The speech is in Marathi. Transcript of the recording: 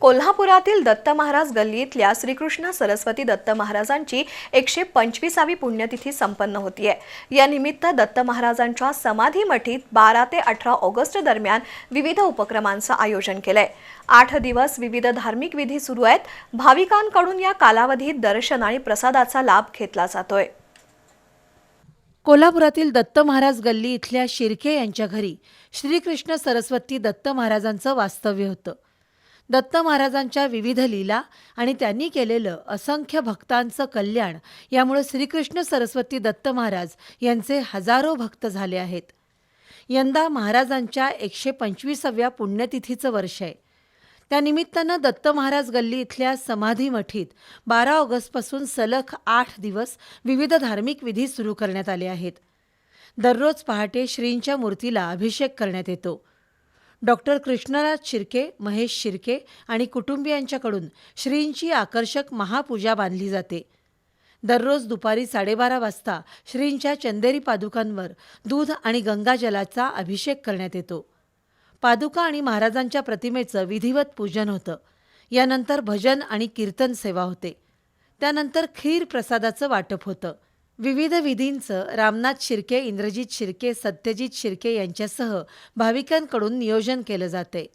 कोल्हापुरातील दत्त महाराज गल्ली इथल्या श्रीकृष्ण सरस्वती दत्त महाराजांची एकशे पंचवीसावी पुण्यतिथी संपन्न होतीये. या निमित्त दत्त महाराजांच्या समाधी मठीत बारा ते अठरा ऑगस्ट दरम्यान विविध उपक्रमांचं आयोजन केलंय. आठ दिवस विविध धार्मिक विधी सुरू आहेत. भाविकांकडून या कालावधीत दर्शन आणि प्रसादाचा लाभ घेतला जातोय. कोल्हापुरातील दत्त महाराज गल्ली इथल्या शिर्के यांच्या घरी श्रीकृष्ण सरस्वती दत्त महाराजांचं वास्तव्य होतं. दत्त महाराजांच्या विविध लीला आणि त्यांनी केलेलं असंख्य भक्तांचं कल्याण यामुळे श्रीकृष्ण सरस्वती दत्त महाराज यांचे हजारो भक्त झाले आहेत. यंदा महाराजांच्या एकशे पंचवीसाव्या पुण्यतिथीचं वर्ष आहे. त्यानिमित्तानं दत्त महाराज गल्ली इथल्या समाधी मठीत बारा ऑगस्टपासून सलग आठ दिवस विविध धार्मिक विधी सुरू करण्यात आले आहेत. दररोज पहाटे श्रींच्या मूर्तीला अभिषेक करण्यात येतो. डॉक्टर कृष्णराज शिर्के महेश शिर्के आणि कुटुंबियांच्याकडून श्रींची आकर्षक महापूजा बांधली जाते. दररोज दुपारी साडेबारा वाजता श्रींच्या चंदेरी पादुकांवर दूध आणि गंगाजलाचा अभिषेक करण्यात येतो. पादुका आणि महाराजांच्या प्रतिमेचं विधिवत पूजन होतं. यानंतर भजन आणि कीर्तन सेवा होते. त्यानंतर खीर प्रसादाचं वाटप होतं. विविध विधींचं रामनाथ शिर्के इंद्रजित शिर्के सत्यजित शिर्के यांच्यासह भाविकांकडून नियोजन केलं जाते